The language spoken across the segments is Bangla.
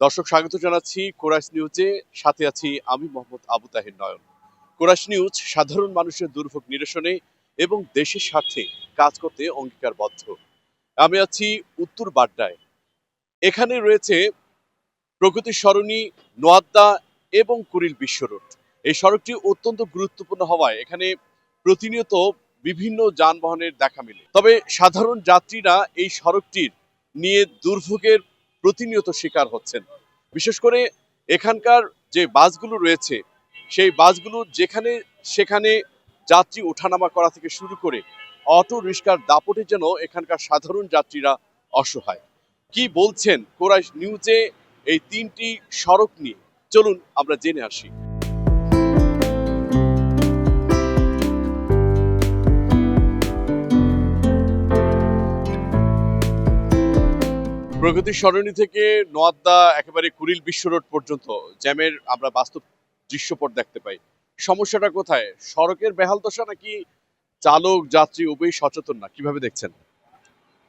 দর্শক, স্বাগত জানাচ্ছি কোরাস নিউজে। সাথে আছি আমি মোহাম্মদ আবু তাহির নয়ন। কোরাস নিউজ সাধারণ মানুষের দুর্ভোগ নিরসনে এবং দেশের স্বার্থে কাজ করতে অঙ্গীকারবদ্ধ। আমি আছি উত্তর বাড্ডায়। এখানে রয়েছে প্রগতি সরণি, নোয়াদ্দা এবং কুড়িল বিশ্ব রোড। এই সড়কটি অত্যন্ত গুরুত্বপূর্ণ হওয়ায় এখানে প্রতিনিয়ত বিভিন্ন যানবাহনের দেখা মেলে। তবে সাধারণ যাত্রীরা এই সড়কটির নিয়ে দুর্ভোগের প্রতিনিয়ত শিকার হচ্ছেন। বিশেষ করে এখানকার যে বাসগুলো রয়েছে, সেই বাসগুলো যেখানে সেখানে যাত্রী ওঠানামা করা থেকে শুরু করে অটো রিক্সার দাপটে যেন এখানকার সাধারণ যাত্রীরা অসহায়। কি বলছেন কোরাইশ নিউজে এই তিনটি সড়ক নিয়ে? চলুন আমরা জেনে আসি। প্রগতি সরণি থেকে নোয়াদ্দা একেবারে কুড়িল বিশ্ব রোড পর্যন্ত, জ্যামের আমরা বাস্তব দৃশ্যপট দেখতে পাই। সমস্যাটা কোথায়? সড়কের বেহাল দশা নাকি চালক, যাত্রী উভয় সচেতন না? কীভাবে দেখছেন?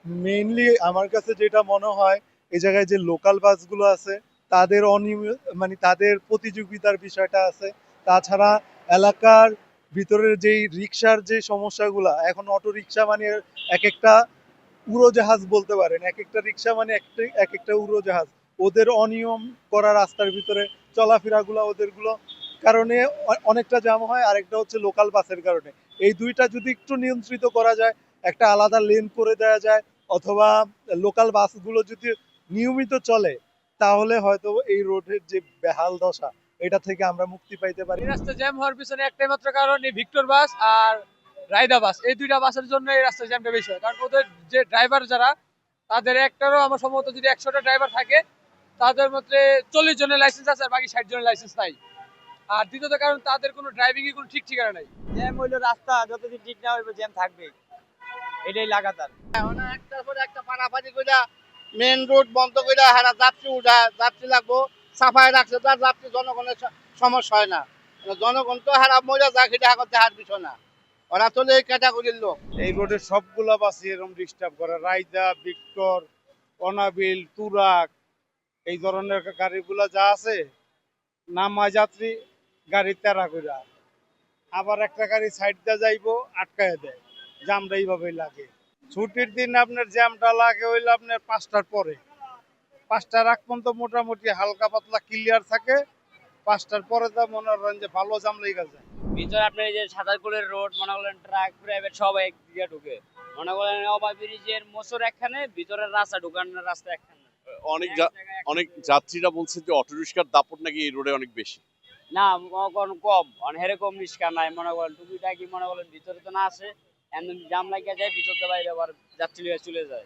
মেইনলি আমার কাছে যেটা মনে হয়, এই জায়গায় যে লোকাল বাসগুলো আছে, তাদের অনিয়মিত মানে তাদের প্রতিযোগিতার বিষয়টা আছে। তাছাড়া এলাকার ভিতরের যেই রিক্সার যে সমস্যাগুলা, এখন অটো রিক্সা মানে এক একটা উড়োজাহাজ বলতে পারেন, এক একটা রিক্সা মানে একটা, এক একটা উড়োজাহাজ। ওদের অনিয়ম করা রাস্তার ভিতরে, চলাফেরাগুলো ওদেরগুলো, কারণে অনেকটা জ্যাম হয়, আরেকটা হচ্ছে লোকাল বাসের কারণে। এই দুইটা যদি একটু নিয়ন্ত্রিত করা যায়, একটা আলাদা লেন করে দেওয়া যায়, অথবা লোকাল বাসগুলো যদি নিয়মিত চলে, তাহলে হয়তো এই রোডের যে বেহাল দশা, এটা থেকে আমরা মুক্তি পাইতে পারি। রাস্তা জ্যাম হওয়ার পিছনে একটাই মাত্র কারণ, এই ভিক্টর বাস আর রায়দা বাস এই দুইটা বাসের জন্য এই রাস্তা জ্যামটা বেশি হয়। কারণ ওদের যে ড্রাইভার যারা তাদের একটারও আমার সম্ভবত যদি একশোটা ড্রাইভার থাকে তাদের মধ্যে চল্লিশ জনের লাইসেন্স আছে আর বাকি ষাট জনের লাইসেন্স নাই। আর দ্বিতীয়ত কারণ তাদের কোনো ড্রাইভিং এর কোনো ঠিক ঠিকানা নাই। জ্যাম হইল রাস্তা যতদিন ঠিক না হইবে জ্যাম থাকবে। এটাই লাগাতার। একটার পরে একটা পারাপারি কইরা মেন রোড বন্ধ কইরা হারা যাত্রী উঠা যাত্রী লাগবো সাফাই রাখছে তার যাত্রী জনগণের সমস্যা হয় না। মানে জনগণ তো হারা মজা যা খেটে হাগতে হার বিষয় না। ওরা তো এই ক্যাটাগরির লোক। এই রোডের সবগুলা বাসই এরকম ডিস্টার্ব করে। রাইদা ভিক্টর, অনাবিল তুরাক এই ধরনের গাড়িগুলা যা আছে নামা যাত্রী, গাড়ি তেরা কইরা। আবার একটা গাড়ি সাইড দিয়ে যাইবো, আটকায় দেয়। জামটা এইভাবেই লাগে। ছুটির দিন আপনার জ্যামটা লাগে হইলে আপনার পাঁচটার পরে। পাঁচটার আগ পর্যন্ত মোটামুটি হালকা পাতলা ক্লিয়ার থাকে। পাঁচটার পরে তো মনে করেন যে ভালো জাম লেগে যায়। ভিতরে আপনার এই যে সাতারকুলের রোড মনে করেন ট্রাক প্রাইভেট সব একদিকে ঢুকে। মনে করেন অবাই ব্রিজের মোচর একখানে ভিতরের রাস্তা ঢুকানোর রাস্তা একখানে। অনেক এক অনেক যাত্রীরা বলছে যে অটো রিক্সার দাপট নাকি এই রোডে অনেক বেশি। না মনে কম। অনেক কম রিস্কা নাই মনে করেন টুকিটাকি মনে করেন ভিতরে তো না আসে এমন জাম লাগিয়ে যায় ভিতর বাইরে আবার যাত্রী চলে যায়।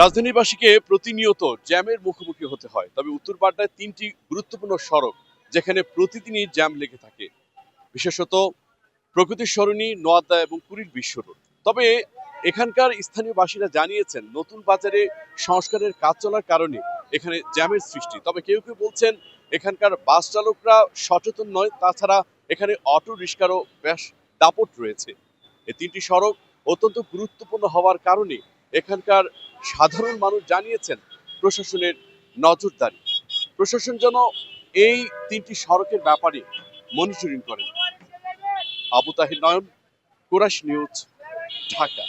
রাজধানীবাসীকে প্রতিনিয়ত জ্যামের মুখোমুখি হতে হয়। তবে উত্তর বাড্ডায় তিনটি গুরুত্বপূর্ণ সড়ক যেখানে প্রতিদিনই জ্যাম লেগে থাকে। বিশেষত প্রকৃতির সরণি নোয়াদ্দা এবং কুড়িল বিশ্ব তবে এখানকার স্থানীয় বাসীরা জানিয়েছেন, নতুন বাজারে সংস্কারের কাজ চলার কারণে এখানে জ্যামের সৃষ্টি। তবে কেউ কেউ বলছেন, এখানকার বাস চালকরা সচেতন নয়, তাছাড়া এখানে অটো রিক্সারও বেশ দাপট রয়েছে। এই তিনটি সড়ক অত্যন্ত গুরুত্বপূর্ণ হওয়ার কারণে এখানকার সাধারণ মানুষ জানিয়েছেন, প্রশাসনের নজরদারি। প্রশাসন যেন এই তিনটি সড়কের ব্যাপারে মনিটরিং করেন। Abu Tahir Nayan Chorus news Dhaka.